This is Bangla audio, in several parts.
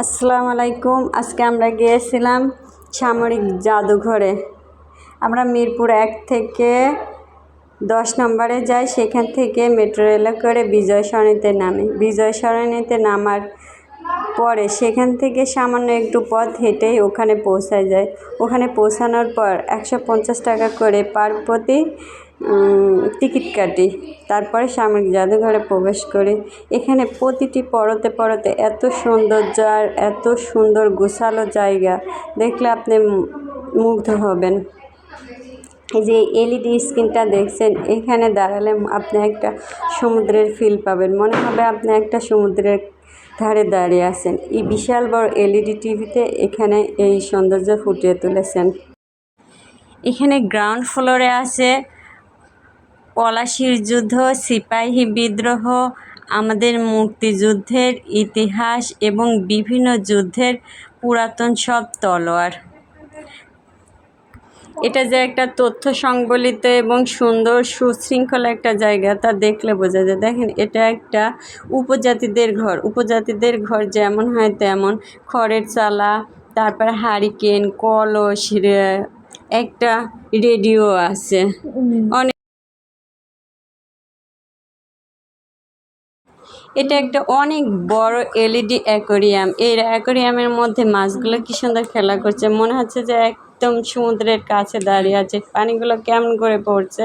আসসালামু আলাইকুম। আজকে আমরা গিয়েছিলাম সামরিক জাদুঘরে। আমরা মিরপুর এক থেকে দশ নম্বরে যাই, সেখান থেকে মেট্রো রেলে করে বিজয় সরণিতে নামি। বিজয় সরণিতে নামার পরে সেখান থেকে সামান্য একটু পথ হেঁটেই ওখানে পৌঁছায় যায়। ওখানে পৌঁছানোর পর একশো পঞ্চাশ টাকা করে পার প্রতি টিকিট কাটি। তারপরে সামরিক জাদুঘরে প্রবেশ করি। এখানে প্রতিটি পরতে পরতে এত সৌন্দর্য আর এত সুন্দর গোছালো জায়গা। দেখলে আপনি মুগ্ধ হবেন। যে এলইডি স্ক্রিনটা দেখছেন, এখানে দাঁড়ালে আপনি একটা সমুদ্রের ফিল পাবেন। মনে হবে আপনি একটা সমুদ্রের ধারে দাঁড়িয়ে আছেন। এই বিশাল বড় এলইডি টিভিতে এখানে এই সৌন্দর্য ফুটিয়ে তুলেছেন। এখানে গ্রাউন্ড ফ্লোরে আছে পলাশির যুদ্ধ, সিপাহী বিদ্রোহ, আমাদের মুক্তিযুদ্ধের ইতিহাস এবং বিভিন্ন যুদ্ধের পুরাতন সব তলোয়ার। এটা যে একটা তথ্য সংবলিত এবং সুন্দর সুশৃঙ্খলা একটা জায়গা তা দেখলে বোঝা যায়। দেখেন এটা একটা উপজাতিদের ঘর। উপজাতিদের ঘর যেমন হয় তেমন। খড়ের চালা তারপর হারিকেন কলস একটা রেডিও আছে। অনেক এটা একটা অনেক বড় এলইডি অ্যাকোরিয়াম এই অ্যাকোরিয়ামের মধ্যে মাছগুলো কি সুন্দর খেলা করছে। মনে হচ্ছে যে একদম সমুদ্রের কাছে দাঁড়িয়ে আছে। পানিগুলো কেমন করে পড়ছে।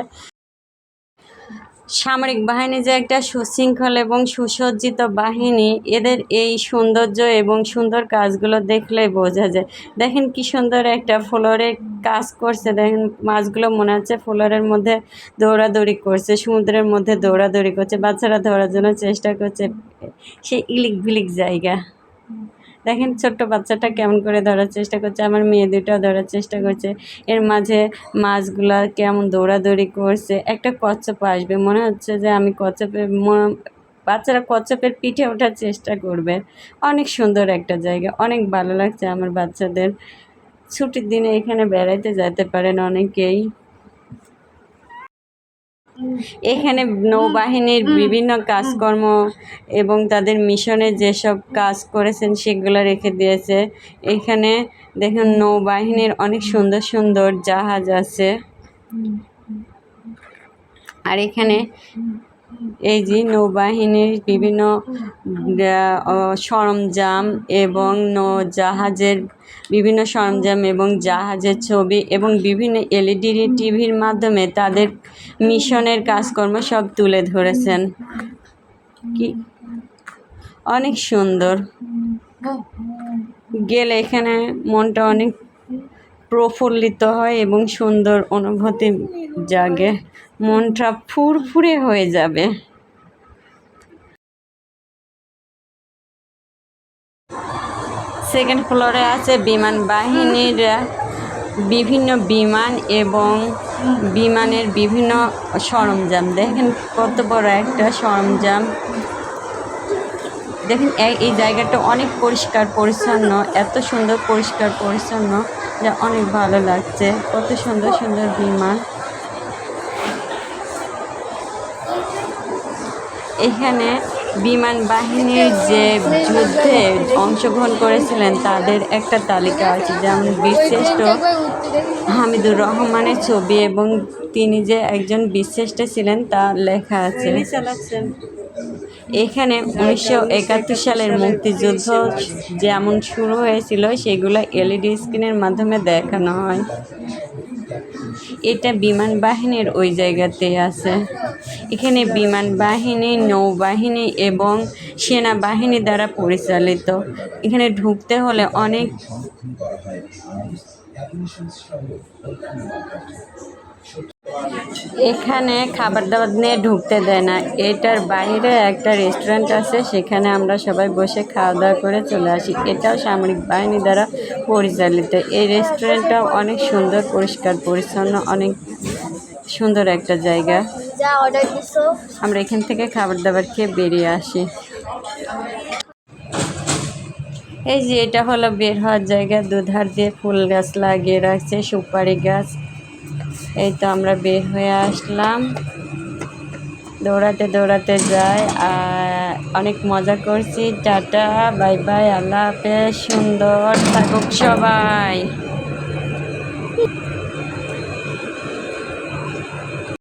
সামরিক বাহিনী যে একটা সুশৃঙ্খল এবং সুসজ্জিত বাহিনী, এদের এই সৌন্দর্য এবং সুন্দর কাজগুলো দেখলেই বোঝা যায়। দেখেন কি সুন্দর একটা ফ্লোরে কাজ করছে। দেখেন মাছগুলো মনে হচ্ছে ফ্লোরের মধ্যে দৌড়াদৌড়ি করছে, সমুদ্রের মধ্যে দৌড়াদৌড়ি করছে, বাচ্চারা ধরার জন্য চেষ্টা করছে। সেই ইলিক বিলিক জায়গা। দেখেন ছোট্ট বাচ্চাটা কেমন করে ধরার চেষ্টা করছে, আমার মেয়ে দুটাও ধরার চেষ্টা করছে। এর মাঝে মাছগুলা কেমন দৌড়াদৌড়ি করছে, একটা কচ্ছপ আসবে। মনে হচ্ছে যে আমি কচ্ছপের ম- বাচ্চারা কচ্ছপের পিঠে ওঠার চেষ্টা করবে। অনেক সুন্দর একটা জায়গা, অনেক ভালো লাগছে আমার বাচ্চাদের। ছুটির দিনে এখানে বেড়াইতে যেতে পারেন অনেকেই। এখানে নৌবাহিনীর বিভিন্ন কাজকর্ম এবং তাদের মিশনে যেসব কাজ করেছেন সেগুলো রেখে দিয়েছে। এখানে দেখুন নৌবাহিনীর অনেক সুন্দর সুন্দর জাহাজ আছে। আর এখানে এই যে নৌবাহিনীর বিভিন্ন সরঞ্জাম এবং নৌ জাহাজের বিভিন্ন সরঞ্জাম এবং জাহাজের ছবি এবং বিভিন্ন এলইডি টিভির মাধ্যমে তাদের মিশনের কাজকর্ম সব তুলে ধরেছেন। কি? অনেক সুন্দর। গেলে এখানে মনটা অনেক প্রফুল্লিত হয় এবং সুন্দর অনুভূতি জাগে। মনটা ফুরফুরে হয়ে যাবে। সেকেন্ড ফ্লোরে আছে বিমান বাহিনীর বিভিন্ন বিমান এবং বিমানের বিভিন্ন সরঞ্জাম। দেখেন কত বড় একটা সরঞ্জাম। দেখেন এই- জায়গাটা অনেক পরিষ্কার পরিচ্ছন্ন, এত সুন্দর পরিষ্কার পরিচ্ছন্ন, যা অনেক ভালো লাগছে। কত সুন্দর সুন্দর বিমান। এখানে বিমান বাহিনীর যে যুদ্ধে অংশগ্রহণ করেছিলেন, তাদের একটা তালিকা আছে যেমন বীরশ্রেষ্ঠ হামিদুর রহমানের ছবি এবং তিনি যে একজন বীরশ্রেষ্ঠ ছিলেন তা লেখা আছে। এখানে উনিশশো একাত্তর সালের মুক্তিযুদ্ধ যেমন শুরু হয়েছিল, সেগুলো এলইডি স্ক্রিনের মাধ্যমে দেখানো হয়। এটা বিমান বাহিনীর ওই জায়গাতেই আছে। এখানে বিমান বাহিনী, নৌবাহিনী এবং সেনাবাহিনী দ্বারা পরিচালিত। এখানে ঢুকতে হলে অনেক এখানে খাবার দাবার নিয়ে ঢুকতে দেয় না। এটার বাইরে একটা রেস্টুরেন্ট আছে, সেখানে আমরা সবাই বসে খাওয়া দাওয়া করে চলে আসি। এটাও সামরিক বাহিনী দ্বারা পরিচালিত। এই রেস্টুরেন্টটাও অনেক সুন্দর, পরিষ্কার, পরিচ্ছন্ন, অনেক সুন্দর একটা জায়গা। যা অর্ডার দিছো। আমরা এখান থেকে খাবার দাবার খেয়ে বেরিয়ে আসি। এই যে এটা হলো বের হওয়ার জায়গা। দুধার দিয়ে ফুল গাছ লাগিয়ে রাখছে, সুপারি গাছ। এই তো আমরা বের হয়ে আসলাম। দৌড়াতে দৌড়াতে যাই। আর অনেক মজা করছি। টাটা, বাই বাই, আল্লাহ হাফেজ, সুন্দর থাকুক সবাই।